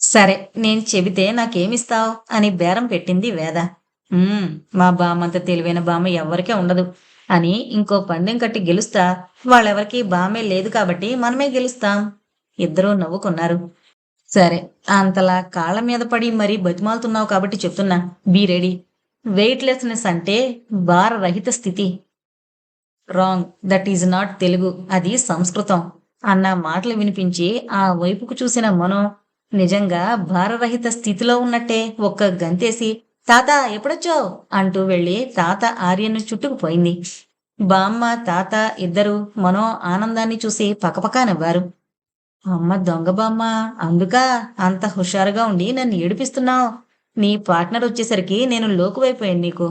సరే నేను చెబితే నాకేమిస్తావు? అని బేరం పెట్టింది వేద. మా బామ్మంత తెలివైన బామ్మ ఎవరికే ఉండదు అని ఇంకో పందెం కట్టి గెలుస్తా. వాళ్ళెవరికి బామే లేదు కాబట్టి మనమే గెలుస్తాం ఇద్దరూ నవ్వుకున్నారు. సరే అంతలా కాళ్ళ మీద పడి మరీ బతిమాలుతున్నావు కాబట్టి చెప్తున్నా. Be ready. వెయిట్లెస్నెస్ అంటే భారరహిత స్థితి. Wrong. That is not Telugu. అది సంస్కృతం. అన్న మాటలు వినిపించి ఆ వైపుకు చూసిన మనం నిజంగా భారరహిత స్థితిలో ఉన్నట్టే ఒక్క గంతేసి తాత ఎప్పుడొచ్చావు? అంటూ వెళ్ళి తాత ఆర్యను చుట్టుకుపోయింది. బామ్మ తాత ఇద్దరు మనో ఆనందాన్ని చూసి పకపకా నవ్వారు. అమ్మ దొంగ బామ్మ అందుక అంత హుషారుగా ఉండి నన్ను ఏడిపిస్తున్నావు? నీ పార్ట్నర్ వచ్చేసరికి నేను లోకువైపోయాను నీకు.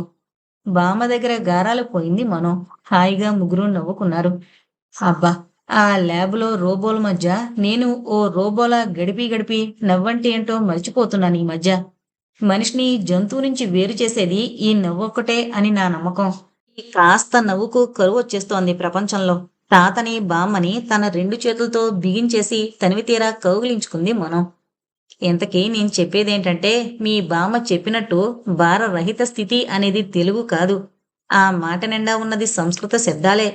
బామ్మ దగ్గర గారాలు పోయింది మనం. హాయిగా ముగ్గురు నవ్వుకున్నారు. అబ్బా ఆ ల్యాబ్లో రోబోల మధ్య నేను ఓ రోబోలా గడిపి గడిపి నవ్వంటే ఏంటో మర్చిపోతున్నాను ఈ మధ్య. మనిషిని జంతువు నుంచి వేరు చేసేది ఈ నవ్వొక్కటే అని నా నమ్మకం. ఈ కాస్త నవ్వుకు కరువు వచ్చేస్తోంది ప్రపంచంలో. తాతని బామ్మని తన రెండు చేతులతో బిగించేసి తనివి తీరా కౌగిలించుకుంది మనం. ఇంతకీ నేను చెప్పేదేంటంటే మీ బామ్మ చెప్పినట్టు భారరహిత స్థితి అనేది తెలుగు కాదు. ఆ మాట నిండా ఉన్నది సంస్కృత శబ్దాలే.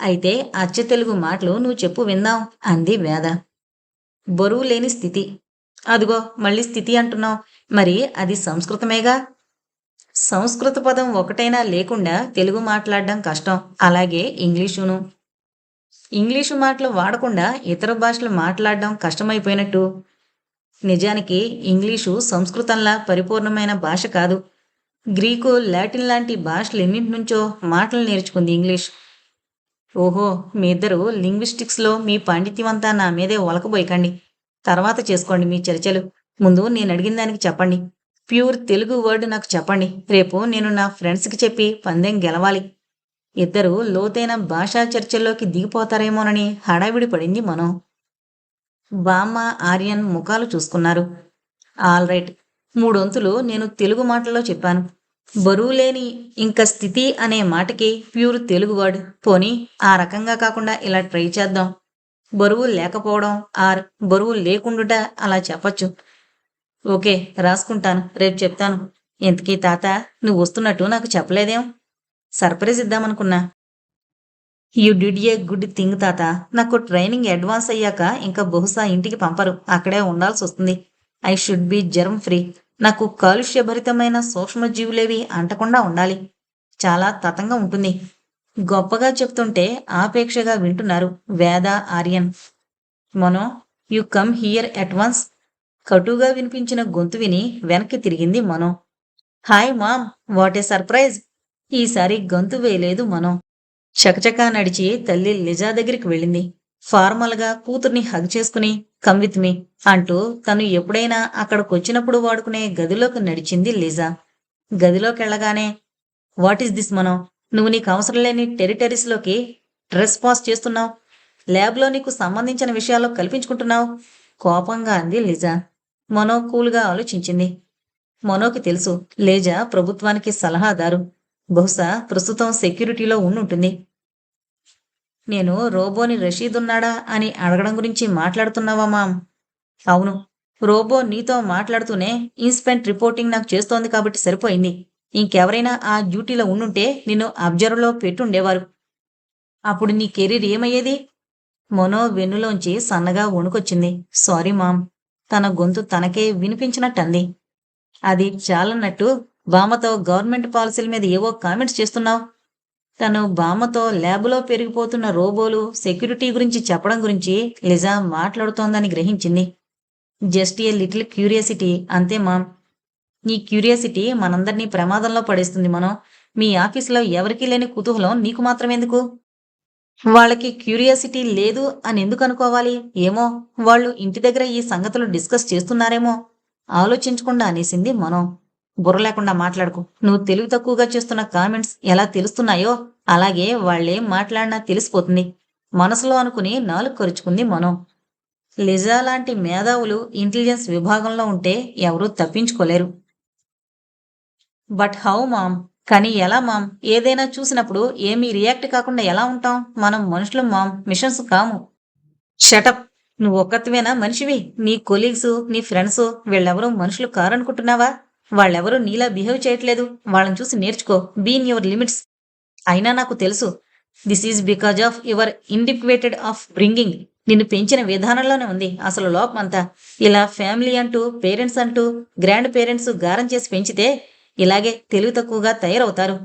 అయితే అచ్చ తెలుగు మాటలు నువ్వు చెప్పు విందాం అంది వేద. బరువు లేని స్థితి. అదిగో మళ్ళీ స్థితి అంటున్నావు. మరి అది సంస్కృతమేగా? సంస్కృత పదం ఒకటైనా లేకుండా తెలుగు మాట్లాడడం కష్టం. అలాగే ఇంగ్లీషును. ఇంగ్లీషు మాటలు వాడకుండా ఇతర భాషలు మాట్లాడడం కష్టమైపోయినట్టు. నిజానికి ఇంగ్లీషు సంస్కృతంలా పరిపూర్ణమైన భాష కాదు. గ్రీకు లాటిన్ లాంటి భాషలు ఎన్నింటి నుంచో మాటలు నేర్చుకుంది ఇంగ్లీష్. ఓహో మీ ఇద్దరు లింగ్విస్టిక్స్లో మీ పాండిత్యం అంతా నా మీదే ఒలకబోయకండి. తర్వాత చేసుకోండి మీ చర్చలు. ముందు నేను అడిగిన దానికి చెప్పండి. ప్యూర్ తెలుగు వర్డ్ నాకు చెప్పండి. రేపు నేను నా ఫ్రెండ్స్కి చెప్పి పందెం గెలవాలి. ఇద్దరు లోతైన భాషా చర్చల్లోకి దిగిపోతారేమోనని హడావిడి పడింది మనం. బామ్మ ఆర్యన్ ముఖాలు చూసుకున్నారు. All right. మూడొంతులు నేను తెలుగు మాటల్లో చెప్పాను. బరువు లేని ఇంకా స్థితి అనే మాటకి ప్యూర్ తెలుగువాడు. పోనీ ఆ రకంగా కాకుండా ఇలా ట్రై చేద్దాం. బరువు లేకపోవడం ఆర్ బరువు లేకుండుట అలా చెప్పొచ్చు. ఓకే రాసుకుంటాను. రేపు చెప్తాను. ఇంతకీ తాత నువ్వు వస్తున్నట్టు నాకు చెప్పలేదేం? Surprise ఇద్దామనుకున్నా. You did a good thing తాత. నాకు ట్రైనింగ్ అడ్వాన్స్ అయ్యాక ఇంకా బహుశా ఇంటికి పంపరు. అక్కడే ఉండాల్సి వస్తుంది I should be germ free నాకు కాలుష్యభరితమైన సూక్ష్మజీవులేవి అంటకుండా ఉండాలి. చాలా తతంగా ఉంటుంది. గొప్పగా చెప్తుంటే ఆపేక్షగా వింటున్నారు Veda Aryan. Mano you come here at once. కటుగా వినిపించిన గొంతు విని వెనక్కి తిరిగింది Mano. Hi mom what a surprise. ఈసారి గొంతు వేయలేదు మనం. చకచకా నడిచి తల్లి లిజా దగ్గరికి వెళ్ళింది. ఫార్మల్గా కూతుర్ని హగ్ చేసుకుని కమ్ విత్ మీ అంటూ తను ఎప్పుడైనా అక్కడికొచ్చినప్పుడు వాడుకునే గదిలోకి నడిచింది లేజా. గదిలోకి వెళ్ళగానే వాట్ ఈస్ దిస్ మనం? నువ్వు నీకు అవసరం లేని టెరిటరీస్లోకి డ్రెస్ పాస్ చేస్తున్నావు. ల్యాబ్లో నీకు సంబంధించిన విషయాల్లో కల్పించుకుంటున్నావు. కోపంగా అంది లీజా. మనో కూల్గా ఆలోచించింది. మనోకి తెలుసు లేజా ప్రభుత్వానికి సలహాదారు. బహుశా ప్రస్తుతం సెక్యూరిటీలో ఉండుంటుంది. నేను రోబోని రషీద్ ఉన్నాడా అని అడగడం గురించి మాట్లాడుతున్నావా మామ్? అవును. రోబో నీతో మాట్లాడుతూనే ఇన్స్పెంట్ రిపోర్టింగ్ నాకు చేస్తోంది కాబట్టి సరిపోయింది. ఇంకెవరైనా ఆ డ్యూటీలో ఉండుంటే నిన్ను అబ్జర్వ్లో పెట్టుండేవారు. అప్పుడు నీ కెరీర్ ఏమయ్యేది? మొనో వెన్నులోంచి సన్నగా వణుకొచ్చింది. Sorry ma'am. తన గొంతు తనకే వినిపించినట్టంది. అది చాలన్నట్టు బామతో గవర్నమెంట్ పాలసీల మీద ఏవో కామెంట్స్ చేస్తున్నావు. తను భామతో ల్యాబ్లో పెరిగిపోతున్న రోబోలు సెక్యూరిటీ గురించి చెప్పడం గురించి లిజా మాట్లాడుతోందని గ్రహించింది. జస్ట్ ఏ లిటిల్ క్యూరియాసిటీ అంతే మామ్. నీ క్యూరియాసిటీ మనందరినీ ప్రమాదంలో పడేస్తుంది మనం. మీ ఆఫీస్లో ఎవరికీ లేని కుతూహలం నీకు మాత్రమేందుకు? వాళ్ళకి క్యూరియాసిటీ లేదు అని ఎందుకు అనుకోవాలి? ఏమో వాళ్ళు ఇంటి దగ్గర ఈ సంగతులు డిస్కస్ చేస్తున్నారేమో. ఆలోచించకుండా అనేసింది మనం. బుర్ర లేకుండా మాట్లాడుకు. నువ్వు తెలివి తక్కువగా చేస్తున్న కామెంట్స్ ఎలా తెలుస్తున్నాయో అలాగే వాళ్ళేం మాట్లాడినా తెలిసిపోతుంది. మనసులో అనుకుని నాలుగు ఖర్చుకుంది మనం. లిజా లాంటి మేధావులు ఇంటెలిజెన్స్ విభాగంలో ఉంటే ఎవరూ తప్పించుకోలేరు. బట్ హౌ మామ్ కానీ ఎలా మామ్ ఏదైనా చూసినప్పుడు ఏమీ రియాక్ట్ కాకుండా ఎలా ఉంటాం? మనం మనుషులు మామ్ మిషన్స్ కాము. షటప్ నువ్వు ఒక్కత్వేనా మనిషివి? నీ కొలీగ్స్ నీ ఫ్రెండ్స్ వీళ్ళెవరూ మనుషులు కారనుకుంటున్నావా? వాళ్ళెవరూ నీలా బిహేవ్ చేయట్లేదు. వాళ్ళని చూసి నేర్చుకో. బీన్ యువర్ లిమిట్స్ అయినా నాకు తెలుసు. This is because of your inadequate of bringing నిన్ను పెంచిన విధానంలోనే ఉంది. అసలు లోపమంతా ఇలా ఫ్యామిలీ అంటూ పేరెంట్స్ అంటూ గ్రాండ్ పేరెంట్స్ గారం చేసి పెంచితే ఇలాగే తెలివి తక్కువగా తయారవుతారు.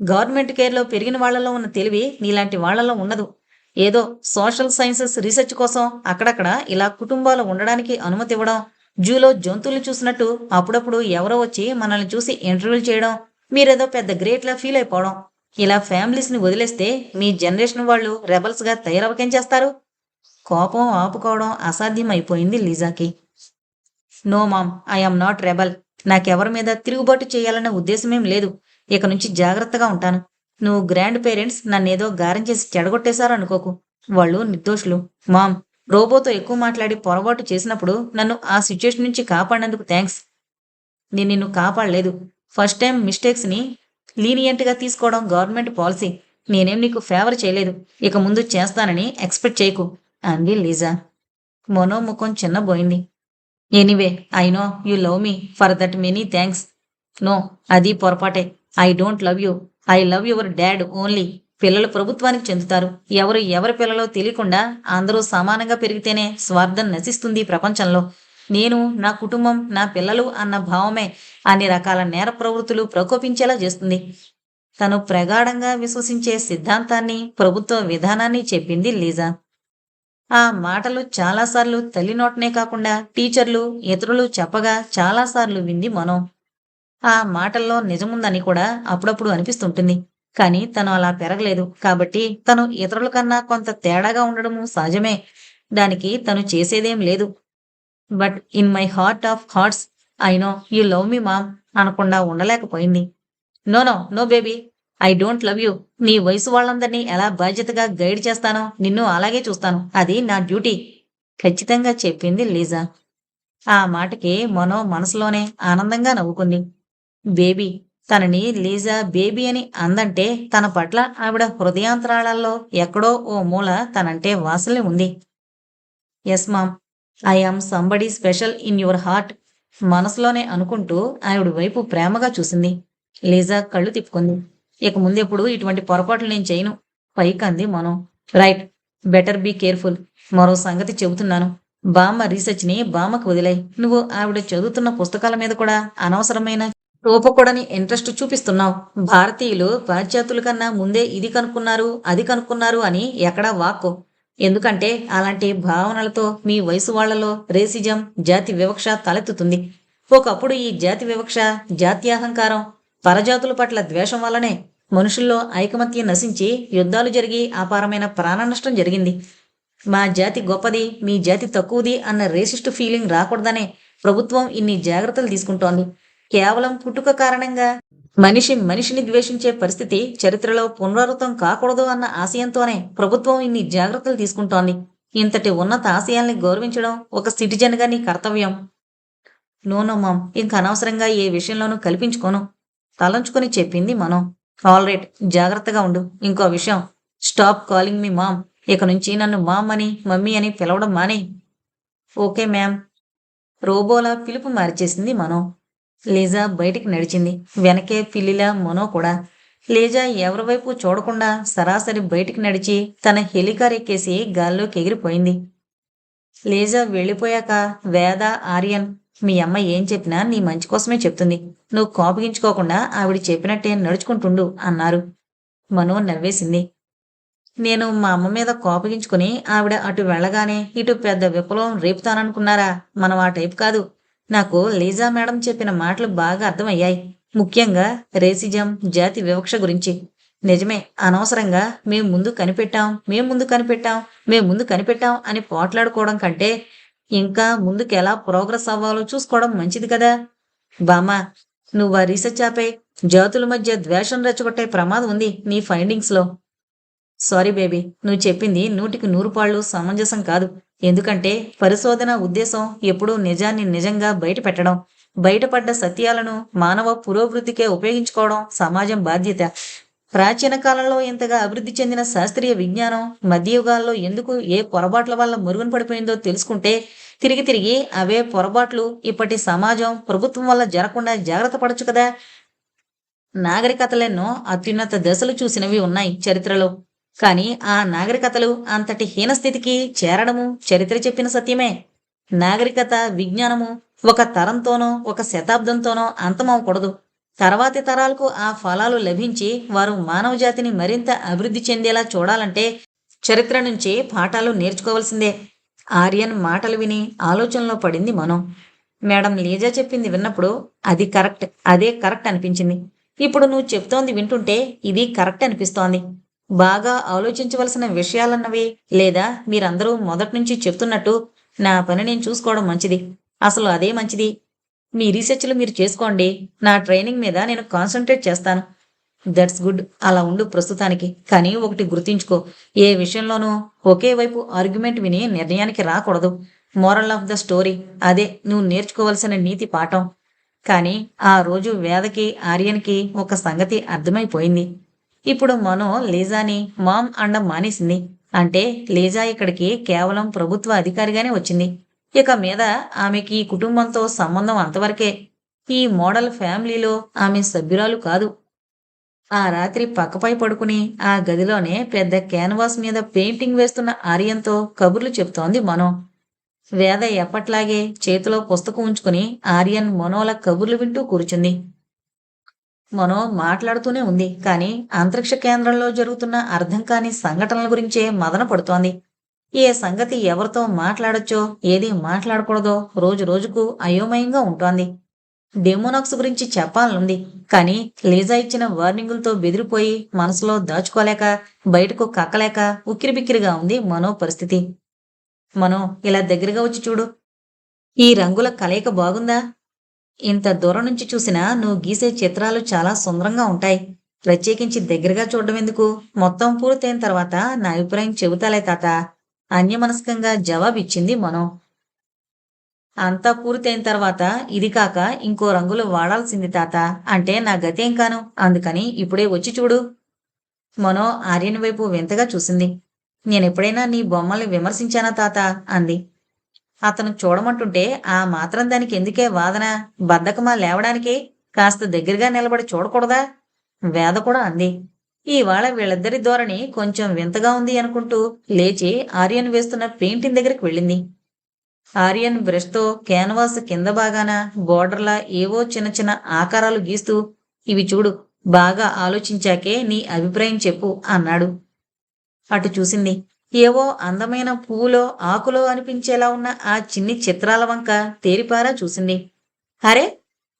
గవర్నమెంట్ కేర్లో పెరిగిన వాళ్ళలో ఉన్న తెలివి నీలాంటి వాళ్ళలో ఉండదు ఏదో సోషల్ సైన్సెస్ రీసెర్చ్ కోసం అక్కడక్కడ ఇలా కుటుంబాలు ఉండడానికి అనుమతి ఇవ్వడం జూలో జంతువులు చూసినట్టు అప్పుడప్పుడు ఎవరో వచ్చి మనల్ని చూసి ఇంటర్వ్యూలు చేయడం మీరేదో పెద్ద గ్రేట్లా ఫీల్ అయిపోవడం. ఇలా ఫ్యామిలీస్ని వదిలేస్తే మీ జనరేషన్ వాళ్ళు రెబల్స్గా తయారవకేం చేస్తారు కోపం ఆపుకోవడం అసాధ్యం అయిపోయింది లీజాకి. No mom I'm not rebel. నాకెవరి మీద తిరుగుబాటు చేయాలన్న ఉద్దేశమేం లేదు. ఇక నుంచి జాగ్రత్తగా ఉంటాను. నువ్వు గ్రాండ్ పేరెంట్స్ నన్నేదో గారం చేసి చెడగొట్టేశారు అనుకోకు వాళ్ళు నిర్దోషులు. మామ్ రోబోతో ఎక్కువ మాట్లాడి పొరపాటు చేసినప్పుడు నన్ను ఆ సిచ్యుయేషన్ నుంచి కాపాడినందుకు థ్యాంక్స్ నేను నిన్ను కాపాడలేదు. ఫస్ట్ టైం మిస్టేక్స్ని లీనియంట్గా తీసుకోవడం గవర్నమెంట్ పాలసీ. నేనేం నీకు ఫేవర్ చేయలేదు. ఇక ముందు చేస్తానని ఎక్స్పెక్ట్ చేయకు. అంది లీజా. మనోముఖం చిన్నబోయింది. Anyway I know you love me. For that many thanks no అది పొరపాటే. I don't love you. I love your dad only. పిల్లలు ప్రభుత్వానికి చెందుతారు. ఎవరు ఎవరి పిల్లలో తెలియకుండా అందరూ సమానంగా పెరిగితేనే స్వార్థం నశిస్తుంది ప్రపంచంలో. నేను నా కుటుంబం నా పిల్లలు అన్న భావమే అన్ని రకాల నేర ప్రవృత్తులు ప్రకోపించేలా చేస్తుంది. తను ప్రగాఢంగా విశ్వసించే సిద్ధాంతాన్ని ప్రభుత్వ విధానాన్ని చెప్పింది లీజా. ఆ మాటలు చాలాసార్లు తల్లి నోటనే కాకుండా టీచర్లు ఇతరులు చెప్పగా చాలాసార్లు వింది మనం. ఆ మాటల్లో నిజముందని కూడా అప్పుడప్పుడు అనిపిస్తుంటుంది. కానీ తను అలా పెరగలేదు. కాబట్టి తను ఇతరుల కన్నా కొంత తేడాగా ఉండడము సహజమే. దానికి తను చేసేదేం లేదు. But in my heart of hearts I know you love me mom అనకుండా ఉండలేకపోయింది. No no no baby I don't love you. నీ వయసు వాళ్ళందరినీ ఎలా బాధ్యతగా గైడ్ చేస్తానో నిన్ను అలాగే చూస్తాను. అది నా డ్యూటీ. ఖచ్చితంగా చెప్పింది లీజా. ఆ మాటకి మనో మనసులోనే ఆనందంగా నవ్వుకుంది. బేబీ తనని లీజా బేబీ అని అందంటే తన పట్ల ఆవిడ హృదయాంతరాళాల్లో ఎక్కడో ఓ మూల తనంటే వాసల్ని ఉంది. Yes mom I am somebody special in your heart మనసులోనే అనుకుంటూ ఆవిడ వైపు ప్రేమగా చూసింది. లీజా కళ్ళు తిప్పుకుంది. ఇక ముందెప్పుడు ఇటువంటి పొరపాట్లు నేను చేయను. పైకంది మనం. రైట్ బెటర్ బీ కేర్ఫుల్ మరో సంగతి చెబుతున్నాను. బామ్మ రీసెర్చ్ని బామ్మకు వదిలాయి. నువ్వు ఆవిడ చదువుతున్న పుస్తకాల మీద కూడా అనవసరమైన రూపకూడని ఇంట్రెస్ట్ చూపిస్తున్నావు. భారతీయులు పాశ్చాత్యుల కన్నా ముందే ఇది కనుక్కున్నారు అది కనుక్కున్నారు అని ఎక్కడా వాక్కు. ఎందుకంటే అలాంటి భావనలతో మీ వయసు వాళ్ళలో రేసిజం జాతి వివక్ష తలెత్తుతుంది. ఒకప్పుడు ఈ జాతి వివక్ష జాత్యాహంకారం పరజాతుల పట్ల ద్వేషం వల్లనే మనుషుల్లో ఐకమత్యం నశించి యుద్ధాలు జరిగి అపారమైన ప్రాణ నష్టం జరిగింది. మా జాతి గొప్పది మీ జాతి తక్కువది అన్న రేసిస్ట్ ఫీలింగ్ రాకూడదనే ప్రభుత్వం ఇన్ని జాగ్రత్తలు తీసుకుంటోంది. కేవలం పుట్టుక కారణంగా? మనిషి మనిషిని ద్వేషించే పరిస్థితి చరిత్రలో పునరావృతం కాకూడదు అన్న ఆశయంతోనే ప్రభుత్వం ఇన్ని జాగ్రత్తలు తీసుకుంటోంది. ఇంతటి ఉన్నత ఆశయాల్ని గౌరవించడం ఒక సిటిజన్గా నీ కర్తవ్యం. No no mom. ఇంక అనవసరంగా ఏ విషయంలోనూ కల్పించుకోను. తలంచుకొని చెప్పింది మనం. ఆల్ రైట్ జాగ్రత్తగా ఉండు. ఇంకో విషయం. Stop calling me mom. ఇక నుంచి నన్ను మామ్ అని మమ్మీ అని పిలవడం మానే. Okay ma'am. రోబోలా పిలుపు మార్చేసింది మనం. లీజా బయటికి నడిచింది. వెనకే పిల్లిలా మనో కూడా. లీజా ఎవరి వైపు చూడకుండా సరాసరి బయటికి నడిచి తన హెలికార్ ఎక్కేసి గాల్లోకి ఎగిరిపోయింది. లీజా వెళ్ళిపోయాక వేద ఆర్యన్ మీ అమ్మ ఏం చెప్పినా నీ మంచి కోసమే చెప్తుంది. నువ్వు కోపగించుకోకుండా ఆవిడ చెప్పినట్టే నడుచుకుంటుండు అన్నారు. మనో నవ్వేసింది. నేను మా అమ్మ మీద కోపగించుకుని ఆవిడ అటు వెళ్ళగానే ఇటు పెద్ద విప్లవం రేపుతాననుకున్నారా? మనం ఆ టైప్ కాదు. నాకు లీజా మేడం చెప్పిన మాటలు బాగా అర్థమయ్యాయి. ముఖ్యంగా రేసిజం జాతి వివక్ష గురించి. నిజమే అనవసరంగా మేం ముందు కనిపెట్టాం మేం ముందు కనిపెట్టాం మేం ముందు కనిపెట్టాం అని పోట్లాడుకోవడం కంటే ఇంకా ముందుకు ఎలా ప్రోగ్రెస్ అవ్వాలో చూసుకోవడం మంచిది కదా. బామా నువ్వు ఆ రీసెర్చ్ ఆపై జాతుల మధ్య ద్వేషం రెచ్చగొట్టే ప్రమాదం ఉంది నీ ఫైండింగ్స్లో. సారీ బేబీ నువ్వు చెప్పింది నూటికి నూరు పాళ్ళు సమంజసం కాదు. ఎందుకంటే పరిశోధన ఉద్దేశం ఎప్పుడూ నిజాన్ని నిజంగా బయట పెట్టడం బయటపడ్డ సత్యాలను మానవ పురోభివృద్ధికే ఉపయోగించుకోవడం సమాజం బాధ్యత. ప్రాచీన కాలంలో ఇంతగా అభివృద్ధి చెందిన శాస్త్రీయ విజ్ఞానం మధ్యయుగాల్లో ఎందుకు ఏ పొరపాట్ల వల్ల మురుగున పడిపోయిందో తెలుసుకుంటే తిరిగి తిరిగి అవే పొరపాట్లు ఇప్పటి సమాజం ప్రభుత్వం వల్ల జరగకుండా జాగ్రత్త పడచ్చు కదా. నాగరికతలెన్నో అత్యున్నత దశలు చూసినవి ఉన్నాయి చరిత్రలో. కానీ ఆ నాగరికతలు అంతటి హీనస్థితికి చేరడము చరిత్ర చెప్పిన సత్యమే. నాగరికత విజ్ఞానము ఒక తరంతోనో ఒక శతాబ్దంతోనో అంతమవకూడదు తర్వాతి తరాలకు ఆ ఫలాలు లభించి వారు మానవ జాతిని మరింత అభివృద్ధి చెందేలా చూడాలంటే చరిత్ర నుంచి పాఠాలు నేర్చుకోవాల్సిందే. ఆర్యన్ మాటలు విని ఆలోచనలో పడింది మనం. మేడం లీజా చెప్పింది విన్నప్పుడు అది కరెక్ట్ అదే కరెక్ట్ అనిపించింది. ఇప్పుడు నువ్వు చెప్తోంది వింటుంటే ఇది కరెక్ట్ అనిపిస్తోంది. బాగా ఆలోచించవలసిన విషయాలన్నవి లేదా మీరందరూ మొదటి నుంచి చెప్తున్నట్టు నా పని నేను చూసుకోవడం మంచిది. అసలు అదే మంచిది. మీ రీసెర్చ్లు మీరు చేసుకోండి. నా ట్రైనింగ్ మీద నేను కాన్సన్ట్రేట్ చేస్తాను. That's good. అలా ఉండు ప్రస్తుతానికి. కానీ ఒకటి గుర్తుంచుకో. ఏ విషయంలోనూ ఒకే వైపు ఆర్గ్యుమెంట్ విని నిర్ణయానికి రాకూడదు. Moral of the story. అదే నువ్వు నేర్చుకోవలసిన నీతి పాఠం. కానీ ఆ రోజు వేదకి ఆర్యన్కి ఒక సంగతి అర్థమైపోయింది. ఇప్పుడు మనో లీజాని మామ్ అండం మానేసింది. అంటే లీజా ఇక్కడికి కేవలం ప్రభుత్వ అధికారిగానే వచ్చింది. ఇక మీద ఆమెకి ఈ కుటుంబంతో సంబంధం అంతవరకే. ఈ మోడల్ ఫ్యామిలీలో ఆమె సభ్యురాలు కాదు. ఆ రాత్రి పక్కపై పడుకుని ఆ గదిలోనే పెద్ద క్యాన్వాస్ మీద పెయింటింగ్ వేస్తున్న ఆర్యంతో కబుర్లు చెప్తోంది మనో. వేద ఎప్పట్లాగే చేతిలో పుస్తకం ఉంచుకుని ఆర్యన్ మనోల కబుర్లు వింటూ కూర్చుంది. మనో మాట్లాడుతూనే ఉంది. కానీ అంతరిక్ష కేంద్రంలో జరుగుతున్న అర్థం కాని సంఘటనల గురించే మదన పడుతోంది. ఏ సంగతి ఎవరితో మాట్లాడొచ్చో ఏది మాట్లాడకూడదో రోజు రోజుకు అయోమయంగా ఉంటోంది. డెమోనాక్స్ గురించి చెప్పాలనుంది. కానీ లీజా ఇచ్చిన వార్నింగులతో బెదిరిపోయి మనసులో దాచుకోలేక బయటకు కక్కలేక ఉక్కిరిబిక్కిరిగా ఉంది మనో పరిస్థితి. మనో ఇలా దగ్గరగా వచ్చి చూడు. ఈ రంగుల కలయిక బాగుందా? ఇంత దూరం నుంచి చూసినా నువ్వు గీసే చిత్రాలు చాలా సుందరంగా ఉంటాయి. ప్రత్యేకించి దగ్గరగా చూడడం ఎందుకు? మొత్తం పూర్తయిన తర్వాత నా అభిప్రాయం చెబుతాలే తాత. అన్యమనస్కంగా జవాబిచ్చింది మనో. అంతా పూర్తయిన తర్వాత ఇది కాక ఇంకో రంగులు వాడాల్సింది తాత. అంటే నా గతేం కాను? అందుకని ఇప్పుడే వచ్చి చూడు. మనో ఆర్యన్ వైపు వింతగా చూసింది. నేనెప్పుడైనా నీ బొమ్మల్ని విమర్శించానా తాత? అంది. అతను చూడమంటుంటే ఆ మాత్రం దానికి ఎందుకే వాదన? బద్దకమా లేవడానికి? కాస్త దగ్గరగా నిలబడి చూడకూడదా? వేద కూడా అంది. ఇవాళ వీళ్ళిద్దరి ధోరణి కొంచెం వింతగా ఉంది అనుకుంటూ లేచి ఆర్యన్ వేస్తున్న పెయింటింగ్ దగ్గరికి వెళ్ళింది. ఆర్యన్ బ్రష్తో క్యాన్వాస్ కింద భాగాన బోర్డర్లా ఏవో చిన్న చిన్న ఆకారాలు గీస్తూ ఇవి చూడు బాగా ఆలోచించాకే నీ అభిప్రాయం చెప్పు అన్నాడు. అటు చూసింది. ఏవో అందమైన పువ్వులో ఆకులో అనిపించేలా ఉన్న ఆ చిన్ని చిత్రాల వంక తేరిపారా చూసింది. అరే!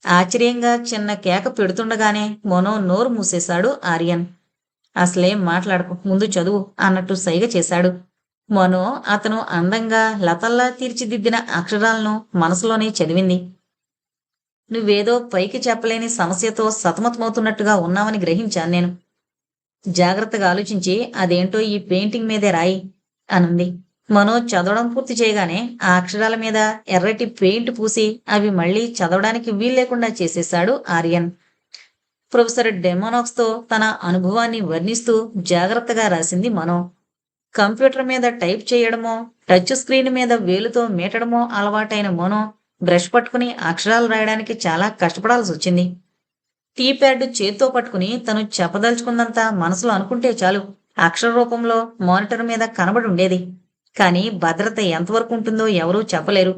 ఆశ్చర్యంగా చిన్న కేక పెడుతుండగానే మొనో నోరు మూసేశాడు ఆర్యన్. అసలేం మాట్లాడకు ముందు చదువు అన్నట్టు సైగ చేశాడు. మనో అతను అందంగా లతల్లా తీర్చిదిద్దిన అక్షరాలను మనసులోనే చదివింది. నువ్వేదో పైకి చెప్పలేని సమస్యతో సతమతమవుతున్నట్టుగా ఉన్నావని గ్రహించాను నేను. జాగ్రత్తగా ఆలోచించి అదేంటో ఈ పెయింటింగ్ మీదే రాయి అనుంది. మనోజ్ చదవడం పూర్తి చేయగానే ఆ అక్షరాల మీద ఎర్రటి పెయింట్ పూసి అవి మళ్ళీ చదవడానికి వీల్లేకుండా చేసేశాడు ఆర్యన్. ప్రొఫెసర్ డెమోనాక్స్తో తన అనుభవాన్ని వర్ణిస్తూ జాగ్రత్తగా రాసింది మనో. కంప్యూటర్ మీద టైప్ చేయడమో టచ్ స్క్రీన్ మీద వేలుతో మీటడమో అలవాటైన మనో బ్రష్ పట్టుకుని అక్షరాలు రాయడానికి చాలా కష్టపడాల్సి వచ్చింది. టీ ప్యాడ్ చేత్తో పట్టుకుని తను చెప్పదలుచుకున్నంత మనసులో అనుకుంటే చాలు. అక్షర రూపంలో మానిటర్ మీద కనబడి ఉండేది. కానీ భద్రత ఎంతవరకు ఉంటుందో ఎవరూ చెప్పలేరు.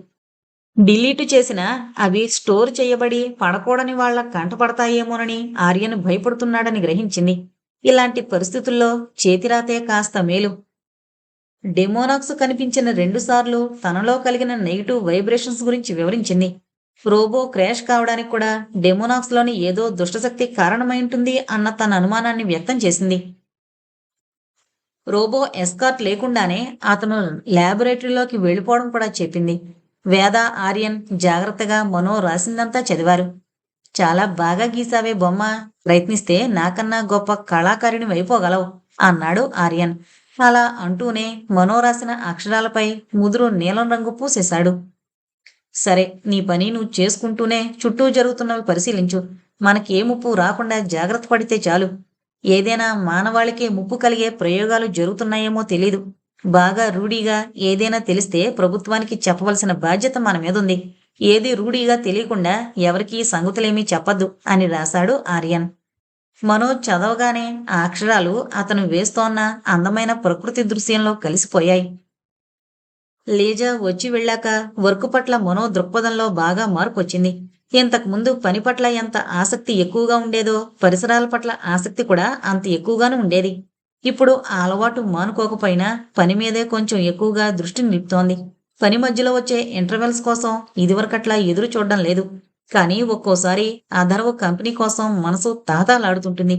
డిలీట్ చేసిన అవి స్టోర్ చేయబడి పడకూడని వాళ్ళ కంటపడతాయేమోనని ఆర్యను భయపడుతున్నాడని గ్రహించింది. ఇలాంటి పరిస్థితుల్లో చేతిరాతే కాస్త మేలు. డెమోనాక్స్ కనిపించిన రెండుసార్లు తనలో కలిగిన నెగిటివ్ వైబ్రేషన్స్ గురించి వివరించింది. రోబో క్రాష్ కావడానికి కూడా డెమోనాక్స్లోని ఏదో దుష్టశక్తి కారణమై ఉంటుంది అన్న తన అనుమానాన్ని వ్యక్తం చేసింది. రోబో ఎస్కార్ట్ లేకుండానే అతను ల్యాబొరేటరీలోకి వెళ్ళిపోవడం కూడా చెప్పింది. వేద ఆర్యన్ జాగ్రత్తగా మనో రాసిందంతా చదివారు. చాలా బాగా గీసావే బొమ్మ. ప్రయత్నిస్తే నాకన్నా గొప్ప కళాకారిణి అయిపోగలవు అన్నాడు ఆర్యన్. అలా అంటూనే మనో రాసిన అక్షరాలపై ముదురు నీలం రంగు పూసేశాడు. సరే నీ పని నువ్వు చేసుకుంటూనే చుట్టూ జరుగుతున్నవి పరిశీలించు. మనకే ముప్పు రాకుండా జాగ్రత్త పడితే చాలు. ఏదైనా మానవాళికి ముప్పు కలిగే ప్రయోగాలు జరుగుతున్నాయేమో తెలీదు. బాగా రూఢీగా ఏదైనా తెలిస్తే ప్రభుత్వానికి చెప్పవలసిన బాధ్యత మన మీద ఉంది. ఏది రూఢీగా తెలియకుండా ఎవరికీ సంగతులేమీ చెప్పద్దు అని రాశాడు ఆర్యన్. మనోజ్ చదవగానే ఆ అక్షరాలు అతను వేస్తోన్న అందమైన ప్రకృతి దృశ్యంలో కలిసిపోయాయి. లేజా వచ్చి వెళ్ళాక వర్క్ పట్ల మనో దృక్పథంలో బాగా మార్పొచ్చింది. ఇంతకుముందు పని పట్ల ఎంత ఆసక్తి ఎక్కువగా ఉండేదో పరిసరాల పట్ల ఆసక్తి కూడా అంత ఎక్కువగానే ఉండేది. ఇప్పుడు ఆ అలవాటు మానుకోకపోయినా పని మీదే కొంచెం ఎక్కువగా దృష్టి నిలుపుతోంది పని మధ్యలో వచ్చే ఇంటర్వెల్స్ కోసం ఇదివరకట్లా ఎదురు చూడడం లేదు. కానీ ఒక్కోసారి అధర్వ కంపెనీ కోసం మనసు తాతాలాడుతుంటుంది.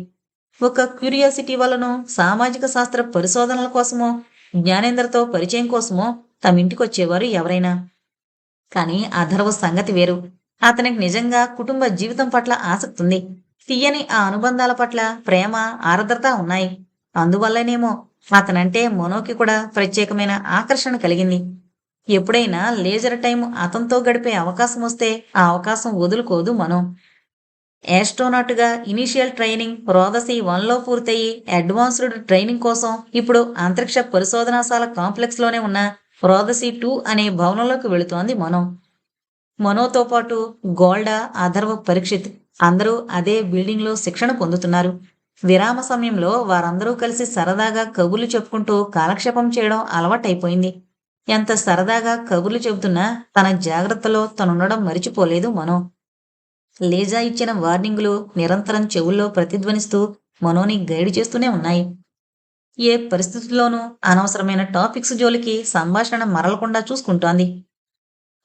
ఒక క్యూరియాసిటీ వలనో సామాజిక శాస్త్ర పరిశోధనల కోసమో జ్ఞానేంద్రతో పరిచయం కోసమో తమ ఇంటికొచ్చేవారు ఎవరైనా? కానీ అధర్వ సంగతి వేరు. అతనికి నిజంగా కుటుంబ జీవితం పట్ల ఆసక్తి ఉంది తీయని ఆ అనుబంధాల పట్ల ప్రేమ ఆర్ద్రత ఉన్నాయి. అందువల్లనేమో అతనంటే మనోకి కూడా ప్రత్యేకమైన ఆకర్షణ కలిగింది. ఎప్పుడైనా లేజర్ టైం అతనితో గడిపే అవకాశం వస్తే ఆ అవకాశం వదులుకోదు మనో. గా ఇనీషియల్ ట్రైనింగ్ రోదసి వన్లో పూర్తయి అడ్వాన్స్డ్ ట్రైనింగ్ కోసం ఇప్పుడు అంతరిక్ష పరిశోధనాశాల కాంప్లెక్స్లోనే ఉన్న. రోదసి టూ అనే భవనంలోకి వెళుతోంది మనో. మనోతో పాటు గోల్డా అధర్వ పరీక్షిత్ అందరూ అదే బిల్డింగ్లో శిక్షణ పొందుతున్నారు. విరామ సమయంలో వారందరూ కలిసి సరదాగా కబుర్లు చెప్పుకుంటూ కాలక్షేపం చేయడం అలవాటైపోయింది. ఎంత సరదాగా కబుర్లు చెబుతున్నా తన జాగ్రత్తలో తనుండడం మరిచిపోలేదు మనో. లేజా ఇచ్చిన వార్నింగులు నిరంతరం చెవుల్లో ప్రతిధ్వనిస్తూ మనోని గైడ్ చేస్తూనే ఉన్నాయి. ఏ పరిస్థితుల్లోనూ అనవసరమైన టాపిక్స్ జోలికి సంభాషణ మరలకుండా చూసుకుంటోంది.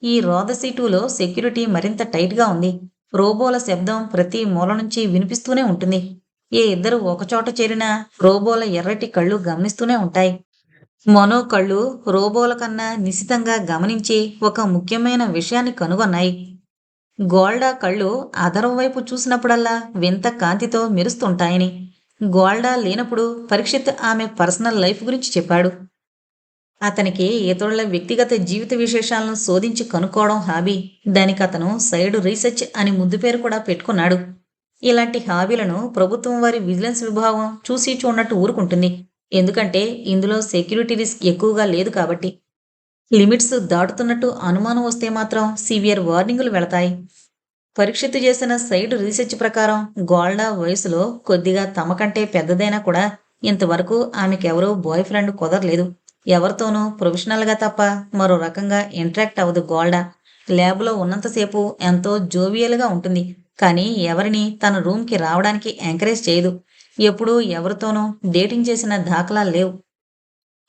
ఈ రోదసీ టూలో సెక్యూరిటీ మరింత టైట్గా ఉంది. రోబోల శబ్దం ప్రతి మూల నుంచి వినిపిస్తూనే ఉంటుంది. ఏ ఇద్దరు ఒకచోట చేరినా రోబోల ఎర్రటి కళ్ళు గమనిస్తూనే ఉంటాయి. మనో కళ్ళు రోబోల కన్నా నిశితంగా గమనించి ఒక ముఖ్యమైన విషయాన్ని కనుగొన్నాయి. గోల్డా కళ్ళు అధరం వైపు చూసినప్పుడల్లా వింత కాంతితో మెరుస్తుంటాయని. గోల్డా లేనప్పుడు పరీక్షిత్ ఆమె పర్సనల్ లైఫ్ గురించి చెప్పాడు. అతనికి ఇతరుల వ్యక్తిగత జీవిత విశేషాలను శోధించి కనుక్కోవడం హాబీ. దానికి అతను సైడ్ రీసెర్చ్ అని ముద్దు పేరు కూడా పెట్టుకున్నాడు. ఇలాంటి హాబీలను ప్రభుత్వం వారి విజిలెన్స్ విభాగం చూసి చూడనట్టు ఊరుకుంటుంది. ఎందుకంటే ఇందులో సెక్యూరిటీ రిస్క్ ఎక్కువగా లేదు కాబట్టి. లిమిట్స్ దాటుతున్నట్టు అనుమానం వస్తే మాత్రం సివియర్ వార్నింగులు వెళతాయి. పరీక్షిత్ చేసిన సైడ్ రీసెర్చ్ ప్రకారం గోల్డా వయసులో కొద్దిగా తమ కంటే పెద్దదైనా కూడా ఇంతవరకు ఆమెకెవరూ బాయ్ ఫ్రెండ్ కుదరలేదు. ఎవరితోనూ ప్రొఫెషనల్గా తప్ప మరో రకంగా ఇంటరాక్ట్ అవ్వదు గోల్డా. ల్యాబ్లో ఉన్నంతసేపు ఎంతో జోవియల్గా ఉంటుంది. కానీ ఎవరిని తన రూమ్కి రావడానికి ఎంకరేజ్ చేయదు. ఎప్పుడూ ఎవరితోనూ డేటింగ్ చేసిన దాఖలా లేవు.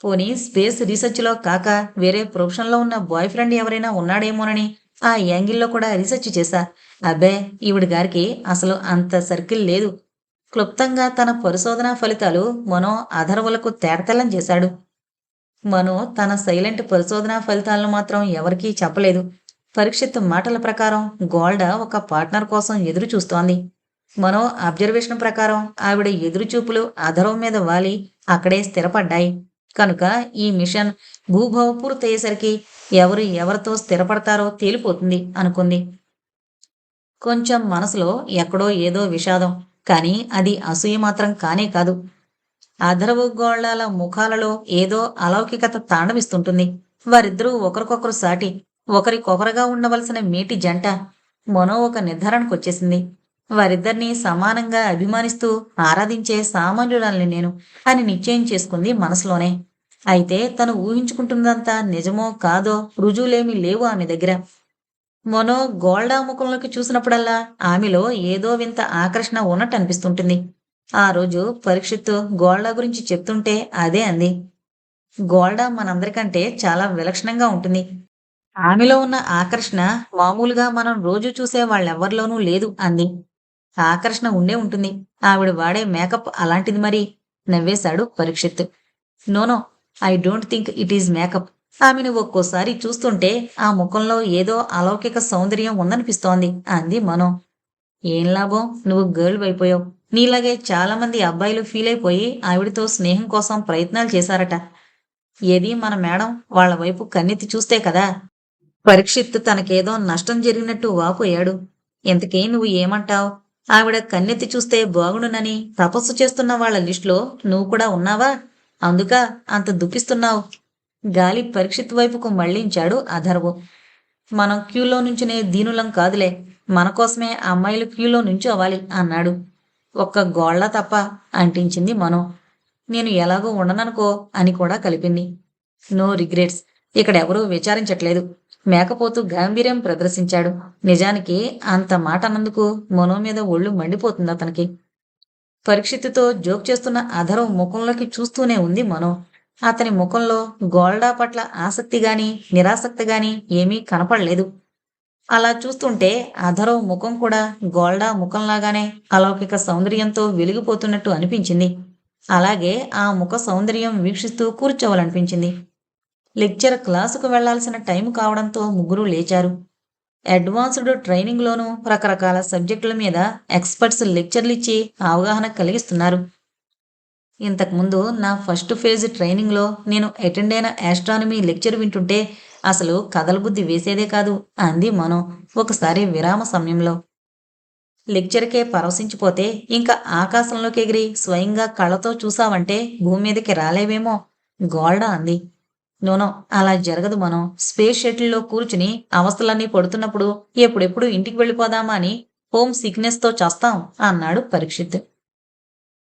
పోనీ స్పేస్ రీసెర్చ్లో కాక వేరే ప్రొఫెషన్లో ఉన్న బాయ్ ఫ్రెండ్ ఎవరైనా ఉన్నాడేమోనని ఆ యాంగిల్లో కూడా రీసెర్చ్ చేశా. అబ్బే ఈవిడ గారికి అసలు అంత సర్కిల్ లేదు. క్లుప్తంగా తన పరిశోధనా ఫలితాలు మనో అధర్వలకు తేడతెల్లం చేశాడు. మను తన సైలెంట్ పరిశోధనా ఫలితాలను మాత్రం ఎవరికీ చెప్పలేదు. పరీక్షిత్ మాటల ప్రకారం గోల్డ ఒక పార్ట్నర్ కోసం ఎదురు చూస్తోంది. మనో అబ్జర్వేషన్ ప్రకారం ఆవిడ ఎదురుచూపులు అధర్వం మీద వాలి అక్కడే స్థిరపడ్డాయి. కనుక ఈ మిషన్ భూభావ పూర్తయ్యేసరికి ఎవరు ఎవరితో స్థిరపడతారో తేలిపోతుంది అనుకుంది. కొంచెం మనసులో ఎక్కడో ఏదో విషాదం కానీ అది అసూయ మాత్రం కానే కాదు. అధరవు ముఖాలలో ఏదో అలౌకికత తాండవిస్తుంటుంది. వారిద్దరూ ఒకరికొకరు సాటి ఒకరికొకరుగా ఉండవలసిన మీటి జంట మనో ఒక నిర్ధారణకొచ్చేసింది. వారిద్దరినీ సమానంగా అభిమానిస్తూ ఆరాధించే సామాన్యురాల్ని నేను అని నిశ్చయం చేసుకుంది మనసులోనే. అయితే తను ఊహించుకుంటున్నదంతా నిజమో కాదో రుజువులేమీ లేవు ఆమె దగ్గర. మొనో గోల్డా ముఖంలోకి చూసినప్పుడల్లా ఆమెలో ఏదో వింత ఆకర్షణ ఉన్నట్టు అనిపిస్తుంటుంది. ఆ రోజు పరీక్షిత్తు గోల్డా గురించి చెప్తుంటే అదే అంది. గోల్డా మనందరికంటే చాలా విలక్షణంగా ఉంటుంది. ఆమెలో ఉన్న ఆకర్షణ మామూలుగా మనం రోజు చూసే వాళ్ళెవ్వరిలోనూ లేదు అంది. ఆకర్షణ ఉండే ఉంటుంది. ఆవిడ వాడే మేకప్ అలాంటిది మరి. నవ్వేశాడు Parikshit. No no I don't think it is makeup. ఆమెను ఒక్కోసారి చూస్తుంటే ఆ ముఖంలో ఏదో అలౌకిక సౌందర్యం ఉందనిపిస్తోంది అంది మనో. ఏం లాభం? నువ్వు గర్ల్ అయిపోయావు నీలాగే చాలా మంది అబ్బాయిలు ఫీల్ అయిపోయి ఆవిడతో స్నేహం కోసం ప్రయత్నాలు చేశారట. ఏది మన మేడం? వాళ్ళ వైపు కన్నెత్తి చూస్తే కదా. పరీక్షిత్ తనకేదో నష్టం జరిగినట్టు వాపోయాడు. ఇంతకీ నువ్వు ఏమంటావు? ఆవిడ కన్నెత్తి చూస్తే బాగుండునని తపస్సు చేస్తున్న వాళ్ళ లిస్టులో నువ్వు కూడా ఉన్నావా? అందుక అంత దుఃఖిస్తున్నావు. గాలి పరీక్షిత్ వైపుకు మళ్ళించాడు అధర్వు. మనం క్యూలో నుంచునే దీనులం కాదులే. మన కోసమే అమ్మాయిలు క్యూలో నుంచి అవ్వాలి అన్నాడు. ఒక్క గోళ్ళ తప్ప అంటించింది మనో. నేను ఎలాగో ఉండననుకో అని కూడా కలిపింది. No regrets. ఇక్కడెవరూ విచారించట్లేదు. మేకపోతూ గాంభీర్యం ప్రదర్శించాడు. నిజానికి అంత మాట అన్నందుకు మనో మీద ఒళ్ళు మండిపోతుంది అతనికి పరీక్షిత్తుతో జోక్ చేస్తున్న అధరం ముఖంలోకి చూస్తూనే ఉంది మనో. అతని ముఖంలో గోల్డా పట్ల ఆసక్తి గాని నిరాసక్తి గాని ఏమీ కనపడలేదు. అలా చూస్తుంటే అధరవ్ ముఖం కూడా గోల్డా ముఖంలాగానే అలౌకిక సౌందర్యంతో వెలిగిపోతున్నట్టు అనిపించింది. అలాగే ఆ ముఖ సౌందర్యం వీక్షిస్తూ కూర్చోవాలనిపించింది. లెక్చర్ క్లాసుకు వెళ్ళాల్సిన టైం కావడంతో ముగ్గురు లేచారు. అడ్వాన్స్డ్ ట్రైనింగ్లోనూ రకరకాల సబ్జెక్టుల మీద ఎక్స్పర్ట్స్ లెక్చర్లు ఇచ్చి అవగాహన కలిగిస్తున్నారు. ఇంతకుముందు నా ఫస్ట్ ఫేజ్ ట్రైనింగ్లో నేను అటెండ్ అయిన యాస్ట్రానమీ లెక్చర్ వింటుంటే అసలు కథల బుద్ధి వేసేదే కాదు అంది మనో ఒకసారి విరామ సమయంలో. లెక్చర్కే పరవశించిపోతే ఇంకా ఆకాశంలోకి ఎగిరి స్వయంగా కళ్ళతో చూసావంటే భూమి మీదకి రాలేవేమో గోల్డా అంది. నూనో అలా జరగదు మనం. స్పేస్ షటిల్లో కూర్చుని అవస్థలన్నీ పడుతున్నప్పుడు ఎప్పుడెప్పుడు ఇంటికి వెళ్ళిపోదామా అని హోమ్ సిక్నెస్తో చేస్తాం అన్నాడు పరీక్షిత్.